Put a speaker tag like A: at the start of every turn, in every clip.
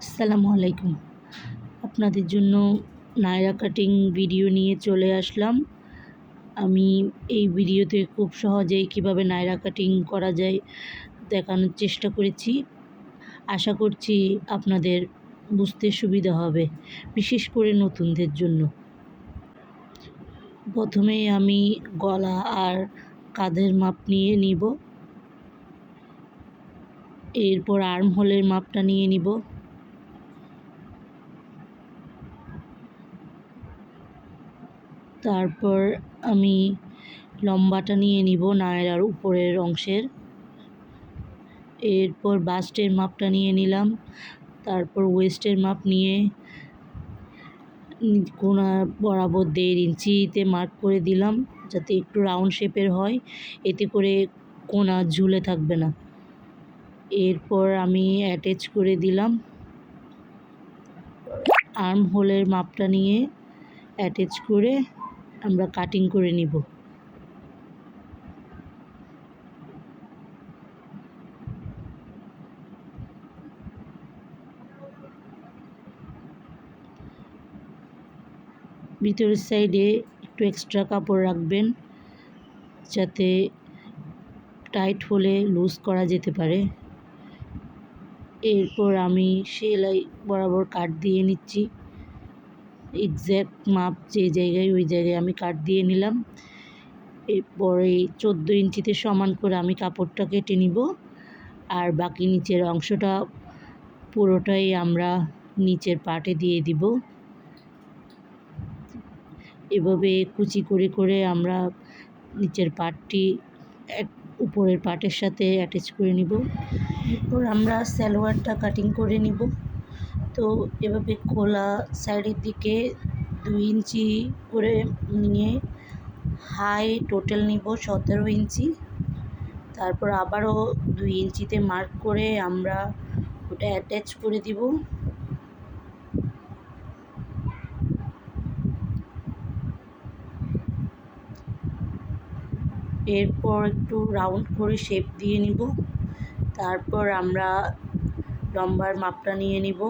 A: আসসালামু আলাইকুম। আপনাদের জন্য নায়রা কাটিং ভিডিও নিয়ে চলে আসলাম। আমি এই ভিডিওতে খুব সহজেই কীভাবে নায়রা কাটিং করা যায় দেখানোর চেষ্টা করেছি। আশা করছি আপনাদের বুঝতে সুবিধা হবে, বিশেষ করে নতুনদের জন্য। প্রথমে আমি গলা আর কাঁধের মাপ নিয়ে নিব। এরপর আর্ম হোলের মাপটা নিয়ে নিব। তারপর আমি লম্বাটা নিয়ে নিব নায়রার উপরের অংশের। এরপর বাস্টের মাপটা নিয়ে নিলাম। তারপর ওয়েস্টের মাপ নিয়ে কোনা বরাবর দেড় ইঞ্চিতে মার্ক করে দিলাম যাতে একটু রাউন্ড শেপের হয়। এতে করে কোনা ঝুলে থাকবে না। এরপর আমি অ্যাটাচ করে দিলাম। আর্ম হোলের মাপটা নিয়ে অ্যাটাচ করে আমরা কাটিং করে নিব। ভিতরের সাইডে একটু এক্সট্রা কাপড় রাখবেন, যাতে টাইট হলে লুজ করা যেতে পারে। এরপর আমি সেলাই বরাবর কাট দিয়ে নিচ্ছি। এক্স্যাক্ট মাপ যে জায়গায়, ওই জায়গায় আমি কাট দিয়ে নিলাম। এরপরে চোদ্দ ইঞ্চিতে সমান করে আমি কাপড়টা কেটে নিব। আর বাকি নিচের অংশটা পুরোটাই আমরা নিচের পাটে দিয়ে দিব। এভাবে কুচি করে করে আমরা নিচের পাটটি এক, উপরের পাটের সাথে অ্যাটাচ করে নিব। এরপর আমরা সালোয়ারটা কাটিং করে নিব। তো এভাবে খোলা সাইডের দিকে দুই ইঞ্চি করে নিয়ে হাই টোটাল নিব সতেরো ইঞ্চি। তারপর আবারও দুই ইঞ্চিতে মার্ক করে আমরা ওটা অ্যাটাচ করে দিব। এরপর একটু রাউন্ড করে শেপ দিয়ে নিব। তারপর আমরা লম্বার মাপটা নিয়ে নিব।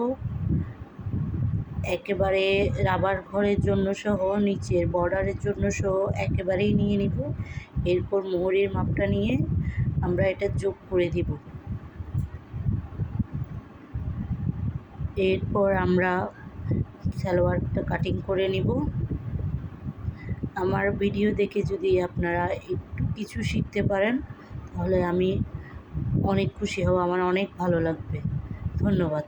A: একেবারে রাবার ঘরের জন্য সহ, নিচের বর্ডারের জন্য সহ একেবারেই নিয়ে নিব। এরপর মোহরের মাপটা নিয়ে আমরা এটা যোগ করে দিব। এরপর আমরা সালোয়ারটা কাটিং করে নিব। আমার ভিডিও দেখে যদি আপনারা একটু কিছু শিখতে পারেন, তাহলে আমি অনেক খুশি হব, আমার অনেক ভালো লাগবে। ধন্যবাদ।